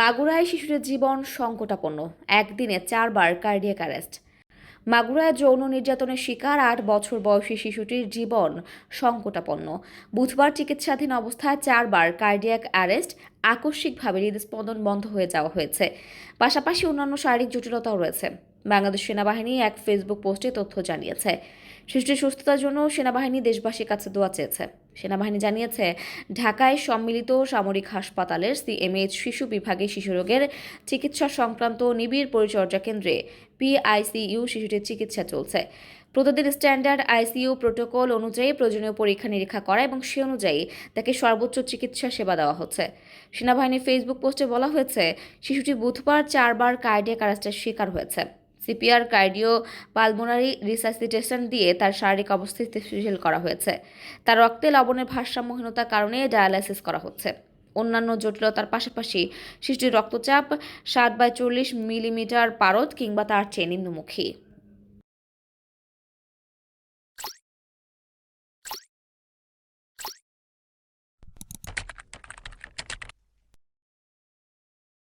মাগুরায় শিশুদের জীবন সংকটাপন্ন। একদিনে চারবার কার্ডিয়াক অ্যারেস্ট মাগুরায় যৌন নির্যাতনের শিকার আট বছর বয়সী শিশুটির জীবন সংকটাপন্ন। বুধবার চিকিৎসাধীন অবস্থায় চারবার কার্ডিয়াক অ্যারেস্ট আকস্মিকভাবে হৃদস্পন্দন বন্ধ হয়ে যাওয়া হয়েছে। পাশাপাশি অন্যান্য শারীরিক জটিলতাও রয়েছে। বাংলাদেশ সেনাবাহিনী এক ফেসবুক পোস্টে তথ্য জানিয়েছে। শিশুটির সুস্থতার জন্য সেনাবাহিনী দেশবাসীর কাছে দোয়া চেয়েছে। সেনাবাহিনী জানিয়েছে, ঢাকায় সম্মিলিত সামরিক হাসপাতালের সিএমএইচ শিশু বিভাগে শিশুরোগের চিকিৎসা সংক্রান্ত নিবিড় পরিচর্যা কেন্দ্রে পিআইসিইউ শিশুটির চিকিৎসা চলছে। প্রতিদিন স্ট্যান্ডার্ড আইসিইউ প্রোটোকল অনুযায়ী প্রয়োজনীয় পরীক্ষা নিরীক্ষা করা এবং সে অনুযায়ী তাকে সর্বোচ্চ চিকিৎসা সেবা দেওয়া হচ্ছে। সেনাবাহিনীর ফেসবুক পোস্টে বলা হয়েছে, শিশুটি বুধবার চারবার কার্ডিয়াক অ্যারেস্টের শিকার হয়েছে। সিপিআর কার্ডিও পালমোনারি রিসাসিটেশন দিয়ে তার শারীরিক অবস্থা স্থিতিশীল করা হয়েছে। তার রক্তে লবণের ভারসাম্যহীনতার কারণে ডায়ালাইসিস করা হচ্ছে। অন্যান্য জটিলতার পাশাপাশি শিশুটির রক্তচাপ সাত বাই চল্লিশ মিলিমিটার পারদ কিংবা তার চেয়ে নিম্নমুখী।